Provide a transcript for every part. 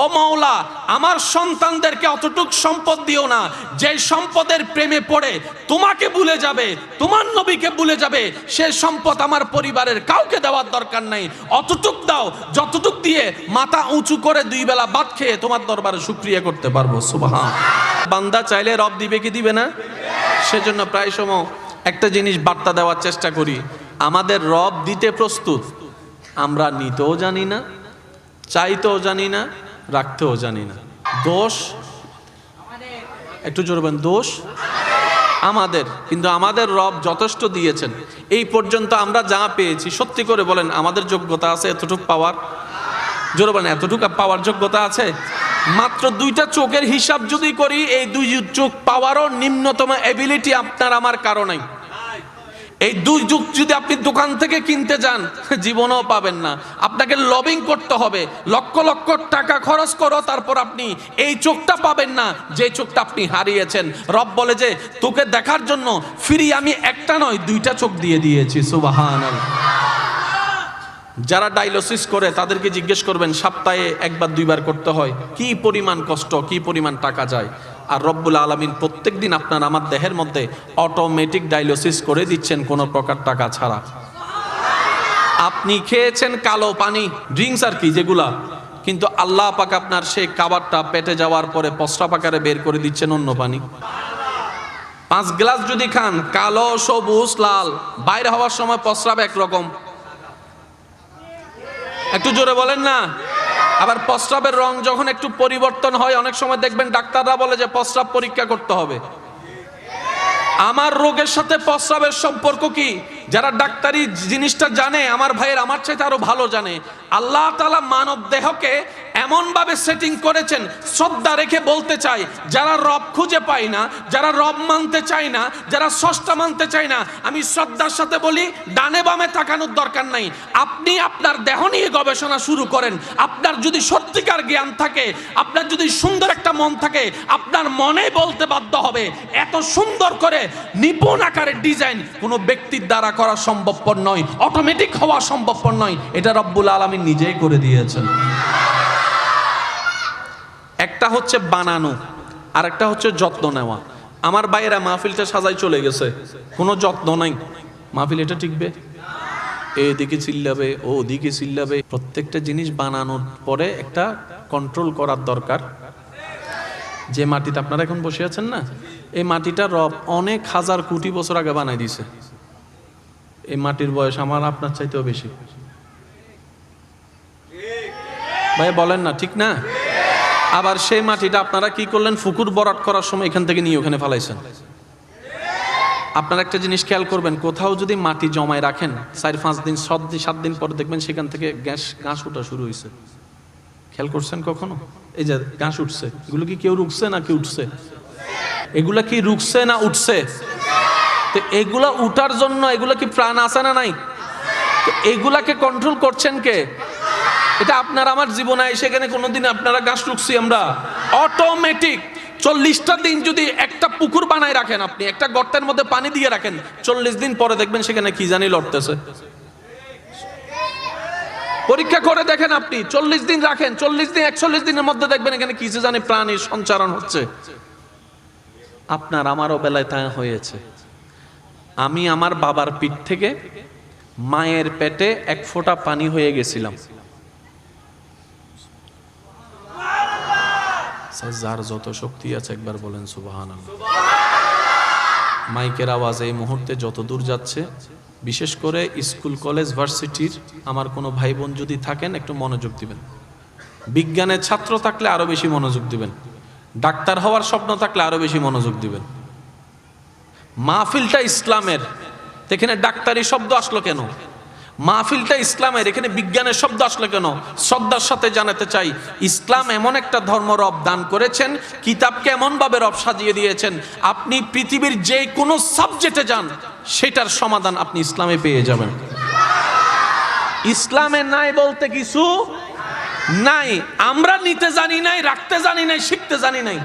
ও মাওলা, আমার সন্তানদেরকে অতটুক সম্পদ দিও না। যে সম্পদের প্রেমে পড়ে, তোমাকে ভুলে যাবে, তোমার নবীকে ভুলে যাবে, সে সম্পদ আমার পরিবারের কাউকে দেওয়ার দরকার নাই। অতটুক দাও, যতটুক দিয়ে মাথা উঁচু করে দুই বেলা ভাত খেয়ে তোমার দরবারে শুক্রিয়া করতে পারব, সুবহান। বান্দা চাইলে রব দিবে কি দিবে না? সেজন্য প্রায় সময় একটা জিনিস বার্তা দেওয়ার চেষ্টা করি। আমাদের রব দিতে প্রস্তুত, আমরা নিতেও জানি না, চাইতেও জানি না রাখতেও জানি না। দোষ? একটু জোরবেন দোষ? আমাদের, কিন্তু আমাদের রব যথেষ্ট দিয়েছেন। এই পর্যন্ত আমরা যা পেয়েছি, সত্যি করে বলেন, আমাদের যোগ্যতা আছে এতটুক পাওয়ার? জোরে বলেন, এতটুকু পাওয়ার যোগ্যতা আছে? মাত্র দুইটা চোখের হিসাব যদি করি, এই দুই চোখ পাওয়ারও নিম্নতম এবিলিটি আপনার আমার কারণেই। এই দুই যুগ যদি আপনি দোকান থেকে কিনতে যান, জীবনেও পাবেন না। আপনাকে লবিং করতে হবে। লক্ষ লক্ষ টাকা খরচ করো, তারপর আপনি এই চোখটা পাবেন না, যে চোখটা আপনি হারিয়েছেন। রব বলে যে, তোকে দেখার জন্য ফিরি আমি একটা নয়, দুইটা চোখ দিয়ে দিয়েছি। সুবাহান যারা ডায়ালিসিস করে, তাদেরকে জিজ্ঞেস করবেন, সপ্তাহে একবার, দুইবার করতে হয়। কি পরিমাণ কষ্ট, কি পরিমাণ টাকা যায়? আর রব্বুল আলমিন প্রত্যেক দিন আপনার আমার দেহের মধ্যে অটোমেটিক ডায়ালিসিস করে দিচ্ছেন কোনো প্রকার টাকা ছাড়া। আপনি খেয়েছেন কালো পানি ড্রিঙ্কস আর কি, যেগুলা। কিন্তু আল্লাহ পাক আপনার সেই খাবারটা পেটে যাওয়ার পরে পস্রাপ আকারে বের করে দিচ্ছেন অন্য পানি। পাঁচ গ্লাস যদি খান, কালো, সবুজ, লাল, বাইরে হওয়ার সময় প্রস্রাব একরকম। একটু জোরে বলেন না? আবার প্রস্রাবের রং যখন একটু পরিবর্তন হয়, অনেক সময় দেখবেন ডাক্তাররা বলে যে প্রস্রাব পরীক্ষা করতে হবে। আমার রোগের সাথে প্রস্রাবের সম্পর্ক কি? যারা ডাক্তারি জিনিসটা জানে, আমার ভাইয়ের আমার চাইতে আরও ভালো জানে, আল্লাহ তালা মানব দেহকে এমনভাবে সেটিং করেছেন, শ্রদ্ধা রেখে বলতে চাই, যারা রব খুঁজে পায় না, যারা রব মানতে চায় না, যারা ষষ্ঠা মানতে চায় না, আমি শ্রদ্ধার সাথে বলি, ডানে বামে তাকানোর দরকার নাই। আপনি আপনার দেহ নিয়ে গবেষণা শুরু করেন, আপনার যদি সত্যিকার জ্ঞান থাকে, আপনার যদি সুন্দর একটা মন থাকে, আপনার মনে বলতে বাধ্য হবে, এত সুন্দর করে নিপুণ আকারের ডিজাইন কোনো ব্যক্তির দ্বারা করা সম্ভবপর নয় অটোমেটিক হওয়া সম্ভবপর নয়। এটা রব্বুল আলমী নিজেই করে দিয়েছেন। একটা হচ্ছে বানানো আর একটা হচ্ছে যত্ন নেওয়া। আমার বাইরা মাহফিলটা সাজাই চলে গেছে। কোনো যত্ন নাই। মাহফিল এটা টিকবে? এদিকে চিল্লাবে ও ওদিকে চিল্লাবে। প্রত্যেকটা জিনিস বানানোর পরে একটা কন্ট্রোল করার দরকার। যে মাটিতে আপনারা এখন বসে আছেন না, এই মাটিটা রব অনেক হাজার কোটি বছর আগে বানাই দিছে। এই মাটির বয়স আমার, আপনার চাইতেও বেশি। ভাই, বলেন না, ঠিক না? আবার সেই মাটিটা আপনারা কি করলেন? ফুকুর বরাট করার সময় এখান থেকে নিয়ে ওখানে ফেলাইছেন। আপনারা একটা জিনিস খেয়াল করবেন, কোথাও যদি মাটি জমায় রাখেন, চার, পাঁচ দিন, সাত দিন সাত দিন পরে দেখবেন সেখান থেকে গ্যাস, ঘাস ওঠা শুরু হয়েছে খেয়াল করছেন কখনো? এই যে ঘাস উঠছে, এগুলো কি কেউ রুখছে না কি উঠছে? এগুলা কি রুখছে না উঠছে? তো এগুলা উঠার জন্য এগুলা কি প্রাণ আছে না নাই? এগুলাকে কন্ট্রোল করছেন কে? এটা আপনার আমার জীবনে সেখানে কোনোদিন আপনারা গাছ রুখছি আমরা। অটোমেটিক চল্লিশটা দিন যদি একটা পুকুর বানায় রাখেন আপনি, একটা গর্তের মধ্যে পানি দিয়ে রাখেন, চল্লিশ দিন পরে দেখবেন সেখানে কি জানি লড়তেছে। পরীক্ষা করে দেখেন আপনি, চল্লিশ দিন রাখেন, চল্লিশ দিন, একচল্লিশ দিনের মধ্যে দেখবেন এখানে কিছু জানি প্রাণীর সঞ্চারণ হচ্ছে। আপনার আমারও বেলায় তা হয়েছে। আমি আমার বাবার পিঠ থেকে মায়ের পেটে এক ফোঁটা পানি হয়ে গেছিলাম। যার যত শক্তি আছে একবার বলেন সুবাহান মাইকের আওয়াজ এই মুহূর্তে যত দূর যাচ্ছে, বিশেষ করে স্কুল, কলেজ, ভার্সিটির আমার কোনো ভাই বোন যদি থাকেন, একটু মনোযোগ দিবেন। বিজ্ঞানের ছাত্র থাকলে আরও বেশি মনোযোগ দিবেন। ডাক্তার হওয়ার স্বপ্ন থাকলে আরও বেশি মনোযোগ দিবেন। মাহফিলটা ইসলামের। এখানে ডাক্তারি শব্দ আসলো কেন? মাহফিলটা ইসলামের, এখানে বিজ্ঞানের শব্দ আসলো কেন? শ্রদ্ধার সাথে জানাতে চাই, ইসলাম এমন একটা ধর্ম রব দান করেছেন কিতাবকে এমনভাবে রব সাজিয়ে দিয়েছেন, আপনি পৃথিবীর যে কোনো সাবজেক্টে যান, সেটার সমাধান আপনি ইসলামে পেয়ে যাবেন। ইসলামে নাই বলতে কিছু নাই। আমরা নিতে জানি নাই, রাখতে জানি নাই, শিখতে জানি নাই।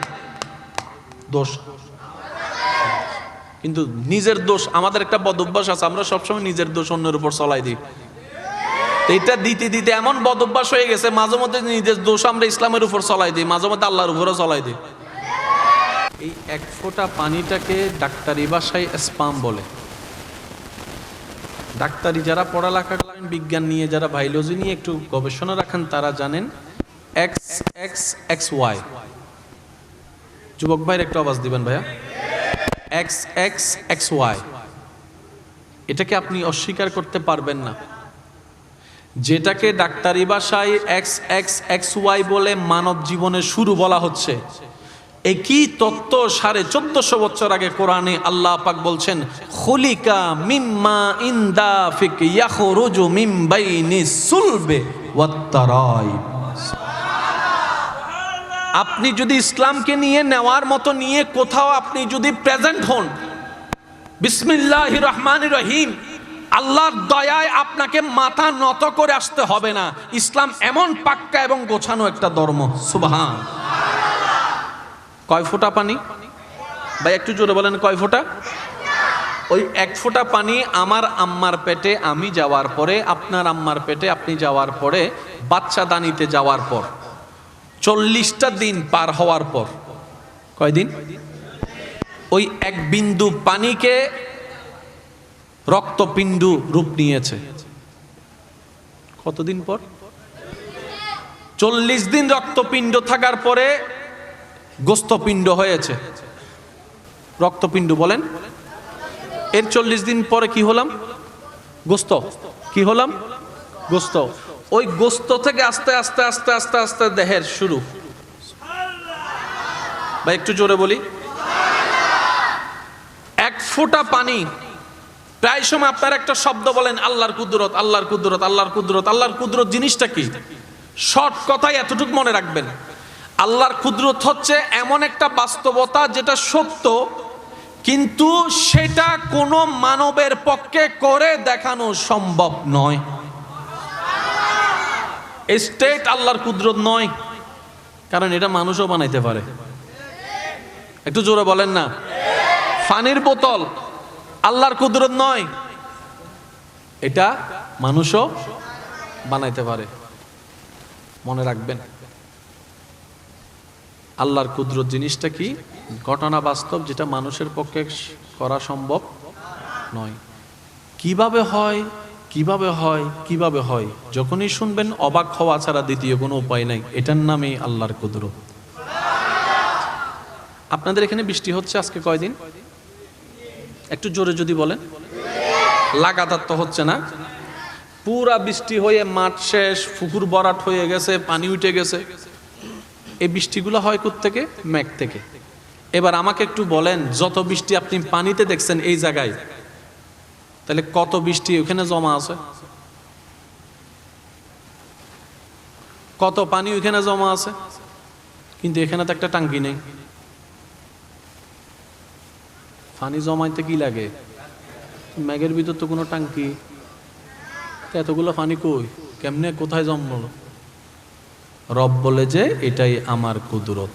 দোষ কিন্তু নিজের দোষ, আমাদের একটা বদ অভ্যাস আছে, আমরা সবসময় নিজের দোষ অন্যের উপর চলাই দিই। এটা দিতে দিতে এমন বদভ্যাস হয়ে গেছে, মাঝে মধ্যে নিজের দোষ আমরা ইসলামের উপর চলাই দিই, মাঝে মধ্যে আল্লাহর উপরও চলাই দিই। এই এক ফোঁটা পানিটাকে ডাক্তারি ভাষায় স্পাম বলে। ডাক্তারি যারা পড়ালেখা করেন, বিজ্ঞান নিয়ে যারা বায়োলজি নিয়ে একটু গবেষণা রাখেন, তারা জানেন এক্স এক্স এক্স ওয়াই যুবক ভাইয়ের একটু আওয়াজ দিবেন ভাইয়া। এক্স এক্স এক্স ওয়াই এটাকে আপনি অস্বীকার করতে পারবেন না। যেটাকে ডাক্তারি ভাষায় এক্স এক্স এক্স ওয়াই বলে মানব জীবনের শুরু বলা হচ্ছে। একই তত্ত্ব সাড়ে চোদ্দশো বছর আগে কোরআনে আল্লাহ পাক বলছেন, খুলিকা মিম্মা ইন্দা ফিক ইয়াখরুজু মিম বাইনি সুলবে ওয়াত্তারাই আপনি যদি ইসলামকে নিয়ে নেওয়ার মতো নিয়ে কোথাও আপনি যদি প্রেজেন্ট হন, বিসমিল্লাহ রহমান রহিম, আল্লাহর দয়ায় আপনাকে মাথা নত করে আসতে হবে না। ইসলাম এমন পাক্কা এবং গোছানো একটা ধর্ম। সুবহান। কয় ফোঁটা পানি? ভাই, একটু জোরে বলেন, কয় ফোঁটা? ওই এক ফোঁটা পানি আমার আম্মার পেটে আমি যাওয়ার পরে, আপনার আম্মার পেটে আপনি যাওয়ার পরে, বাচ্চা দানিতে যাওয়ার পর। চল্লিশটা দিন পার হওয়ার পর। কয়দিন? ওই এক বিন্দু পানিকে রক্তপিণ্ডু রূপ নিয়েছে। কতদিন পর? চল্লিশ দিন রক্তপিণ্ড থাকার পরে গোস্তপিণ্ড হয়েছে। রক্তপিণ্ড বলেন? এর চল্লিশ দিন পরে কি হলাম? গোস্ত। কি হলাম? গোস্ত। ওই গোস্ত থেকে আস্তে আস্তে আস্তে আস্তে আস্তে দেহের শুরু। বা একটু জোরে বলি। এক ফোঁটা পানি। প্রায় সময় আপনার একটা শব্দ বলেন, আল্লাহর কুদরত আল্লাহর কুদরত আল্লাহর কুদরত আল্লাহর কুদরত জিনিসটা কি? শর্ট কথাই এতটুকু মনে রাখবেন। আল্লাহর কুদরত হচ্ছে এমন একটা বাস্তবতা যেটা সত্য, কিন্তু সেটা কোনো মানবের পক্ষে করে দেখানো সম্ভব নয়। স্টেট আল্লাহর কুদরত নয়। কারণ এটা মানুষও বানাইতে পারে। একটু জোরে বলেন না। পানির বোতল আল্লাহর কুদরত নয়। এটা মানুষও বানাইতে পারে। মনে রাখবেন। আল্লাহর কুদরত জিনিসটা কি? ঘটনা বাস্তব যেটা মানুষের পক্ষে করা সম্ভব নয়। কীভাবে হয়? কীভাবে হয় কীভাবে হয়? যখনই শুনবেন অবাক হওয়া ছাড়া দ্বিতীয় কোনো উপায় নাই। এটার নামই আল্লাহর কুদরত। আপনাদের এখানে বৃষ্টি হচ্ছে আজকে কয়দিন? একটু জোরে যদি বলেন। লাগাতার তো হচ্ছে না। পুরা বৃষ্টি হয়ে মাঠ শেষ, পুকুর বরাট হয়ে গেছে, পানি উঠে গেছে। এই বৃষ্টিগুলো হয় থেকে ম্যাক থেকে। এবার আমাকে একটু বলেন, যত বৃষ্টি আপনি পানিতে দেখছেন এই জায়গায় তাহলে কত বৃষ্টি ওখানে জমা আছে? কত পানি ওইখানে জমা আছে? কিন্তু এখানে তো একটা টাঙ্কি নেই। পানি জমাইতে কি লাগে? ম্যাগের ভিতর তো কোনো টাঙ্কি। এতগুলো পানি কই? কেমনে কোথায় জন্মলো রব বলে যে, এটাই আমার কুদরত।